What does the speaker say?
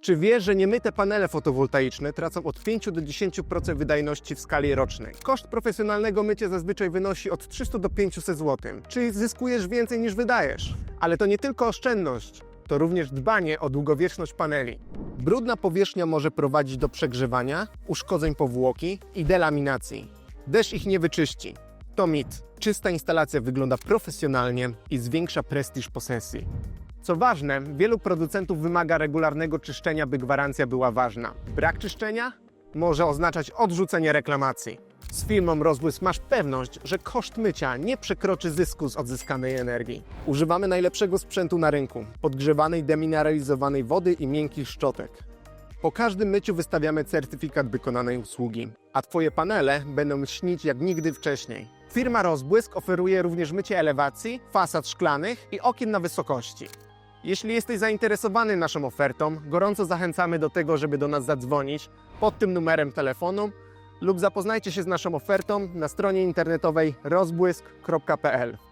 Czy wiesz, że niemyte panele fotowoltaiczne tracą od 5 do 10% wydajności w skali rocznej? Koszt profesjonalnego mycia zazwyczaj wynosi od 300 do 500 zł, czyli zyskujesz więcej niż wydajesz. Ale to nie tylko oszczędność, to również dbanie o długowieczność paneli. Brudna powierzchnia może prowadzić do przegrzewania, uszkodzeń powłoki i delaminacji. Deszcz ich nie wyczyści. To mit. Czysta instalacja wygląda profesjonalnie i zwiększa prestiż posesji. Co ważne, wielu producentów wymaga regularnego czyszczenia, by gwarancja była ważna. Brak czyszczenia może oznaczać odrzucenie reklamacji. Z firmą Rozbłysk masz pewność, że koszt mycia nie przekroczy zysku z odzyskanej energii. Używamy najlepszego sprzętu na rynku, podgrzewanej demineralizowanej wody i miękkich szczotek. Po każdym myciu wystawiamy certyfikat wykonanej usługi, a Twoje panele będą śnić jak nigdy wcześniej. Firma Rozbłysk oferuje również mycie elewacji, fasad szklanych i okien na wysokości. Jeśli jesteś zainteresowany naszą ofertą, gorąco zachęcamy do tego, żeby do nas zadzwonić pod tym numerem telefonu lub zapoznajcie się z naszą ofertą na stronie internetowej rozbłysk.pl.